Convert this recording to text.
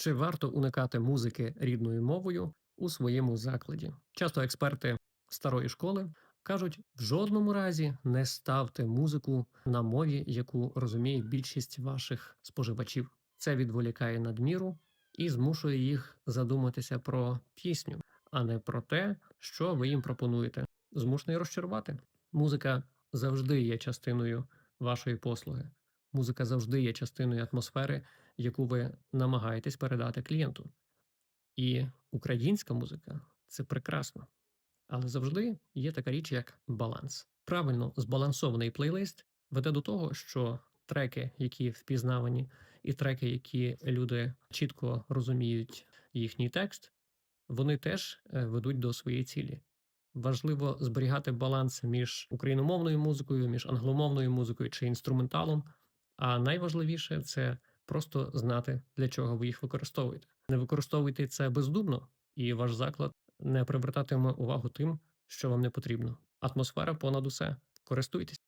Чи варто уникати музики рідною мовою у своєму закладі? Часто експерти старої школи кажуть: в жодному разі не ставте музику на мові, яку розуміє більшість ваших споживачів. Це відволікає надміру і змушує їх задуматися про пісню, а не про те, що ви їм пропонуєте. Змушений розчарувати. Музика завжди є частиною вашої послуги. Музика завжди є частиною атмосфери, яку ви намагаєтесь передати клієнту. І українська музика це прекрасно. Але завжди є така річ, як баланс. Правильно збалансований плейлист веде до того, що треки, які впізнавані, і треки, які люди чітко розуміють їхній текст, вони теж е, ведуть до своєї цілі. Важливо зберігати баланс між україномовною музикою, між англомовною музикою чи інструменталом. А найважливіше це просто знати, для чого ви їх використовуєте. Не використовуйте це бездумно, і ваш заклад не привертатиме увагу тим, що вам не потрібно. Атмосфера понад усе. Користуйтесь.